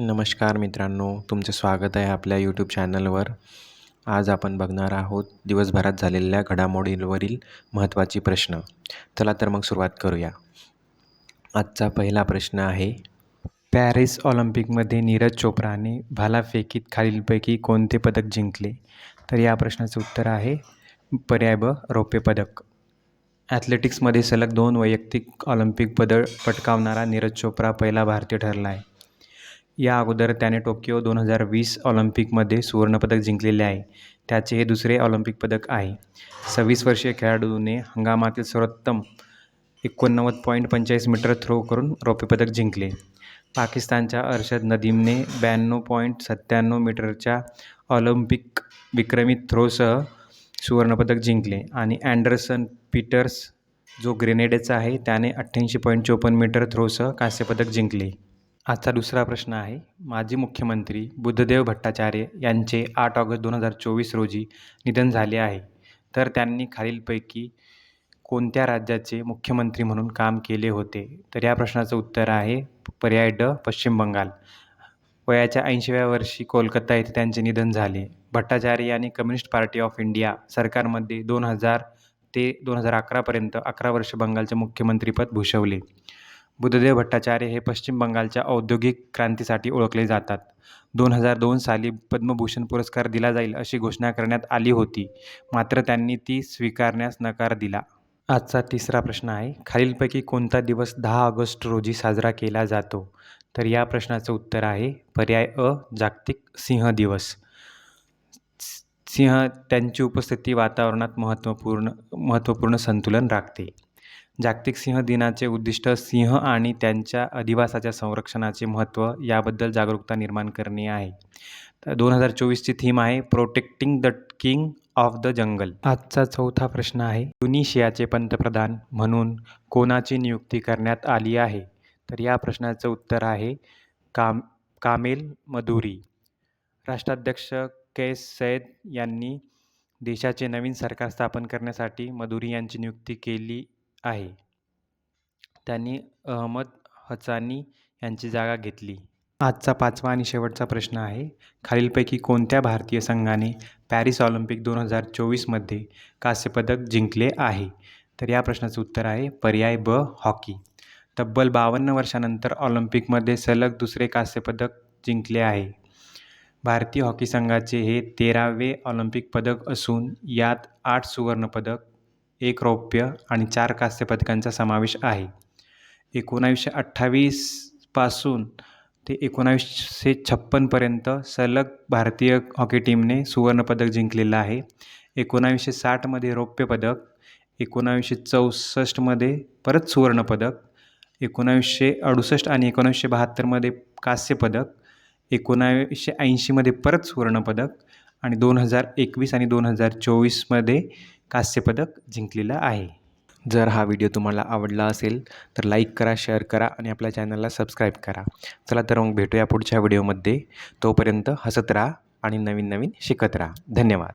नमस्कार मित्रांनो तुमचं स्वागत आहे आपल्या यूट्यूब चॅनलवर आज आपण बघणार आहोत दिवसभरात झालेल्या घडामोडींवरील महत्त्वाचे प्रश्न. चला तर मग सुरुवात करूया. आजचा पहिला प्रश्न आहे पॅरिस ऑलिम्पिकमध्ये नीरज चोप्राने भालाफेकीत खालीलपैकी कोणते पदक जिंकले? तर या प्रश्नाचं उत्तर आहे पर्याय ब रौप्य पदक. ॲथलेटिक्समध्ये सलग दोन वैयक्तिक ऑलिम्पिक पदक पटकावणारा नीरज चोप्रा पहिला भारतीय ठरला आहे. या अगोदर त्याने टोकियो दोन हजार वीस ऑलिम्पिकमध्ये सुवर्णपदक जिंकलेले आहे. त्याचे हे दुसरे ऑलिम्पिक पदक आहे. सव्वीस वर्षीय खेळाडूने हंगामातील सर्वोत्तम एकोणनव्वद पॉईंट पंचेचाळीस मीटर थ्रो करून रौप्यपदक जिंकले. पाकिस्तानच्या अर्शद नदीमने ब्याण्णव पॉईंट सत्त्याण्णव मीटरच्या ऑलिम्पिक विक्रमी थ्रोसह सुवर्णपदक जिंकले आणि अँडरसन पीटर्स जो ग्रेनेडेचा आहे त्याने अठ्ठ्याऐंशी पॉईंट चोपन्न मीटर थ्रोसह कांस्यपदक जिंकले. आजचा दुसरा प्रश्न आहे. माजी मुख्यमंत्री बुद्धदेव भट्टाचार्य यांचे आठ ऑगस्ट दोन हजार चोवीस रोजी निधन झाले आहे. तर त्यांनी खालीलपैकी कोणत्या राज्याचे मुख्यमंत्री म्हणून काम केले होते? तर या प्रश्नाचं उत्तर आहे पर्याय ड पश्चिम बंगाल. वयाच्या ऐंशीव्या वर्षी कोलकाता येथे त्यांचे निधन झाले. भट्टाचार्य यांनी कम्युनिस्ट पार्टी ऑफ इंडिया सरकारमध्ये दोन हजार ते दोन हजार अकरापर्यंत अकरा वर्ष बंगालचे मुख्यमंत्रीपद भूषवले. बुद्धदेव भट्टाचार्य हे पश्चिम बंगालच्या औद्योगिक क्रांतीसाठी ओळखले जातात. दोन हजार दोन साली पद्मभूषण पुरस्कार दिला जाईल अशी घोषणा करण्यात आली होती. मात्र त्यांनी ती स्वीकारण्यास नकार दिला. आजचा तिसरा प्रश्न आहे खालीलपैकी कोणता दिवस दहा ऑगस्ट रोजी साजरा केला जातो? तर या प्रश्नाचं उत्तर आहे पर्याय अ जागतिक सिंह दिवस. सिंह त्यांची उपस्थिती वातावरणात महत्त्वपूर्ण महत्त्वपूर्ण संतुलन राखते. जागतिक सिंह दिनाचे उद्दिष्ट सिंह आणि त्यांच्या अधिवासाच्या संरक्षणाचे महत्त्व याबद्दल जागरूकता निर्माण करणे आहे. तर दोन हजार चोवीसची थीम आहे protecting the king of the jungle आजचा चौथा प्रश्न आहे ट्युनिशियाचे पंतप्रधान म्हणून कोणाची नियुक्ती करण्यात आली आहे? तर या प्रश्नाचं उत्तर आहे काम कामेल मधुरी. राष्ट्राध्यक्ष कैस सैद यांनी देशाचे नवीन सरकार स्थापन करण्यासाठी मधुरी यांची नियुक्ती केली आहे. त्यांनी अहमद हचानी यांची जागा घेतली. आजचा पाचवा आणि शेवटचा प्रश्न आहे खालीलपैकी कोणत्या भारतीय संघाने पॅरिस ऑलिम्पिक दोन हजार चोवीसमध्ये कांस्यपदक जिंकले आहे? तर या प्रश्नाचं उत्तर आहे पर्याय ब हॉकी. तब्बल बावन्न वर्षानंतर ऑलिम्पिकमध्ये सलग दुसरे कांस्यपदक जिंकले आहे. भारतीय हॉकी संघाचे हे तेरावे ऑलिम्पिक पदक असून यात आठ सुवर्णपदक एक रौप्य आणि चार कांस्य पदकांचा समावेश आहे. एकोणावीसशे अठ्ठावीसपासून ते एकोणावीसशे छप्पनपर्यंत सलग भारतीय हॉकी टीमने सुवर्णपदक जिंकलेलं आहे. एकोणावीसशे साठमध्ये रौप्य पदक एकोणावीसशे चौसष्टमध्ये परत सुवर्णपदक एकोणावीसशे अडुसष्ट आणि एकोणावीसशे बहात्तरमध्ये कांस्य पदक एकोणावीसशे ऐंशीमध्ये परत सुवर्णपदक आणि दोन हजार एकवीस आणि दोन हजार चोवीसमध्ये कांस्यपदक जिंकलेलं आहे. जर हा व्हिडिओ तुम्हाला आवडला असेल तर लाईक करा शेअर करा आणि आपल्या चॅनलला सबस्क्राईब करा. चला तर मग भेटूया पुढच्या व्हिडिओमध्ये. तोपर्यंत हसत राहा आणि नवीन नवीन शिकत राहा. धन्यवाद.